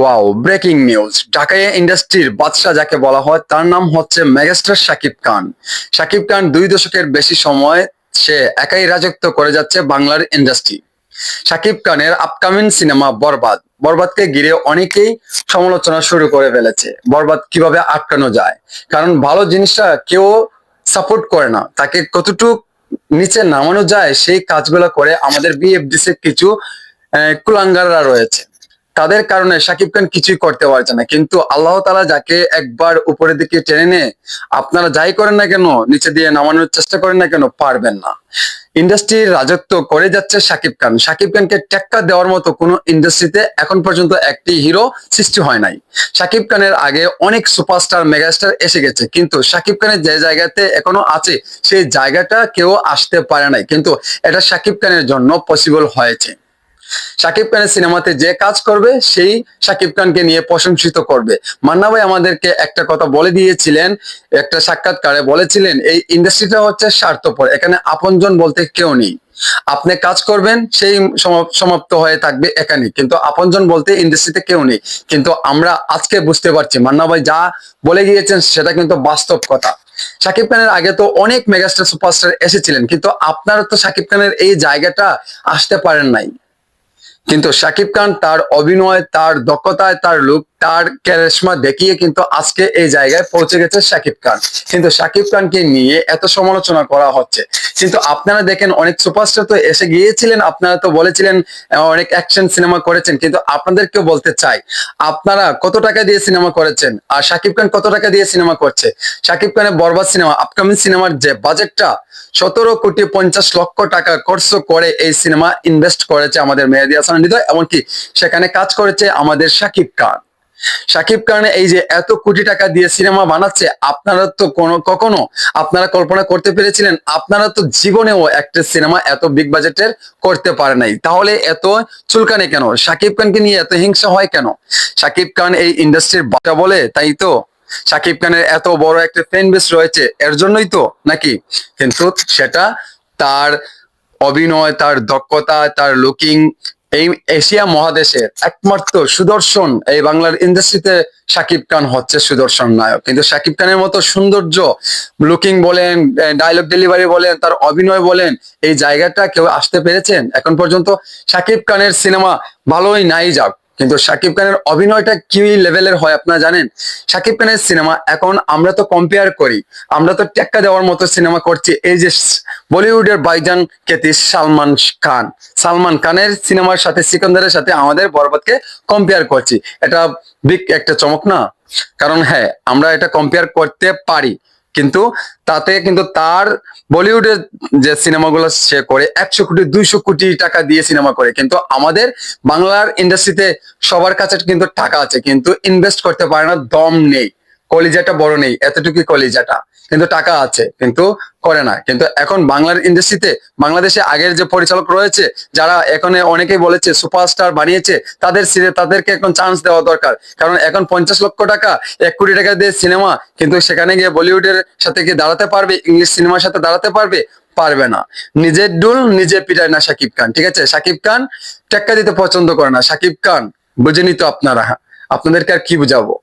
Wow breaking news ঢাকায় ইন্ডাস্ট্রির বাদশাহ যাকে বলা হয়, তার নাম হচ্ছে মেগাস্টার শাকিব খান। শাকিব খান দুই দশকের বেশি সময় সে একাই রাজত্ব করে যাচ্ছে বাংলার ইন্ডাস্ট্রি শাকিব খানের আপকামিং সিনেমা বরবাদ। বরবাদকে ঘিরে অনেকেই সমালোচনা শুরু করে ফেলেছে। বরবাদ কীভাবে আটকানো যায়? কারণ ভালো জিনিসটা কেউ সাপোর্ট করে না। তাকে কতটুক নিচে নামানো যায়, সেই কাজগুলো করে আমাদের বিএফডিসি কিছু কুলাঙ্গাররা রয়েছে। তাদের কারণে শাকিব খান কিছুই করতে পারছে না। কিন্তু আল্লাহ তালা যাকে একবার উপরের দিকে টেনে নিয়ে আপনারা যাই করেন না কেন, নিচে দিয়ে নামানোর চেষ্টা করেন না কেন, পারবেন না। ইন্ডাস্ট্রির রাজত্ব করে যাচ্ছে সাকিব খান। শাকিব খানকে টেক্কা দেওয়ার মতো কোনো ইন্ডাস্ট্রিতে এখন পর্যন্ত একটি হিরো সৃষ্টি হয় নাই। শাকিব খানের আগে অনেক সুপারস্টার, মেগাস্টার এসে গেছে, কিন্তু শাকিব খানের যে জায়গাতে এখনও আছে, সেই জায়গাটা কেউ আসতে পারে নাই। কিন্তু এটা শাকিব খানের জন্য পসিবল হয়েছে। শাকিব খানের সিনেমাতে যে কাজ করবে, সেই শাকিব খানকে নিয়ে প্রশংসিত করবে। মান্না ভাই আমাদেরকে একটা কথা বলে দিয়েছিলেন, একটা সাক্ষাৎকারে বলেছিলেন, এই ইন্ডাস্ট্রিটা হচ্ছে স্বার্থপর, এখানে আপনজন বলতে কেউ নেই। আপনি কাজ করবেন, সেই সমাপ্ত হয়ে থাকবে এখানে, কিন্তু আপনজন বলতে ইন্ডাস্ট্রিতে কেউ নেই। কিন্তু আমরা আজকে বুঝতে পারছি, মান্না ভাই যা বলে গিয়েছেন, সেটা কিন্তু বাস্তব কথা। শাকিব খানের আগে তো অনেক মেগাস্টার, সুপারস্টার এসেছিলেন, কিন্তু আপনারা তো শাকিব খানের এই জায়গাটা আসতে পারেন নাই। কিন্তু শাকিব খান তার অভিনয় তার দক্ষতায় তার লুক তার ক্যারেশমা দেখিয়ে কিন্তু আজকে এই জায়গায় পৌঁছে গেছে শাকিব খান। কিন্তু শাকিব খানকে নিয়ে এত সমালোচনা করা হচ্ছে। কিন্তু আপনারা দেখেন, অনেক সুপারস্টার তো এসে গিয়েছিলেন, আপনারা তো বলেছিলেন অনেক অ্যাকশন সিনেমা করেছেন। কিন্তু আপনাদেরকেও বলতে চাই, আপনারা কত টাকা দিয়ে সিনেমা করেছেন? আর শাকিব খান কত টাকা দিয়ে সিনেমা করছে? শাকিব খানের বরবাদ সিনেমা আপকামিং সিনেমার যে বাজেটটা সতেরো কোটি পঞ্চাশ লক্ষ টাকা খরচ করে এই সিনেমা ইনভেস্ট করেছে আমাদের মেহেদি হাসান হৃদয় এমনকি সেখানে কাজ করেছে আমাদের শাকিব খান। শাকিব খান এই যে এত কোটি টাকা দিয়ে সিনেমা বানাচ্ছে, আপনারা তো কোনো, কখনো আপনারা কল্পনা করতে পেরেছিলেন, আপনারা তো জীবনেও একটা সিনেমা এত বিগ বাজেটের করতে পারে নাই। তাহলে এত চুলকানে কেন? শাকিব খানকে নিয়ে এত হিংসা হয় কেন? সাকিব খান এই ইন্ডাস্ট্রির বাচ্চা বলে, তাই তো? শাকিব খানের এত বড় একটা ফ্যান বেস রয়েছে, এর জন্যই তো, নাকি? কিন্তু সেটা তার অভিনয়, তার দক্ষতা, তার লুকিং এই এশিয়া মহাদেশের একমাত্র সুদর্শন এই বাংলার ইন্ডাস্ট্রিতে সাকিব খান হচ্ছে সুদর্শন নায়ক। কিন্তু সাকিব খানের মতো সৌন্দর্য লুকিং বলেন ডায়লগ ডেলিভারি বলেন, তার অভিনয় বলেন, এই জায়গাটা কেউ আসতে পেরেছেন? এখন পর্যন্ত সাকিব খানের সিনেমা ভালোই নাই যাক। কিন্তু শাকিব খানের অভিনয়টা কি লেভেলের হয় আপনারা জানেন? শাকিব খানের সিনেমা এখন আমরা তো কম্পেয়ার করি। আমরা তো টেক্কা দেওয়ার মতো সিনেমা করছি। এই যে বলিউডের বাইজান কেতি সালমান খান। সালমান খানের সিনেমার সাথে, সিকন্দারের সাথে আমাদের বরবাদকে কম্পেয়ার করছি। এটা বিগ একটা চমক না? কারণ হ্যাঁ আমরা এটা কম্পেয়ার করতে পারি। কিন্তু তাতে কিন্তু তার বলিউডের যে সিনেমাগুলো সে করে, একশো কোটি, দুইশো কোটি টাকা দিয়ে সিনেমা করে। কিন্তু আমাদের বাংলার ইন্ডাস্ট্রিতে সবার কাছে কিন্তু টাকা আছে, কিন্তু ইনভেস্ট করতে পারে না, দম নেই। কলিজাটা বড় নেই, এতটুকুই কলিজাটা। কিন্তু টাকা আছে, কিন্তু করে না। কিন্তু এখন বাংলার ইন্ডাস্ট্রিতে বাংলাদেশে আগের যে পরিচালক রয়েছে, যারা এখন অনেকেই বলেছে সুপারস্টার বানিয়েছে, তাদের তাদেরকে এখন চান্স দেওয়া দরকার। কারণ এখন পঞ্চাশ লক্ষ টাকা, এক কোটি টাকা দিয়ে সিনেমা কিন্তু সেখানে গিয়ে বলিউডের সাথে কি দাঁড়াতে পারবে, ইংলিশ সিনেমার সাথে দাঁড়াতে পারবে? পারবে না। নিজের ডুল নিজে পিটায় না শাকিব খান, ঠিক আছে? শাকিব খান টেক্কা দিতে পছন্দ করে না। শাকিব খান বুঝেনি তো আপনারা। আপনাদেরকে আর কি বুঝাবো?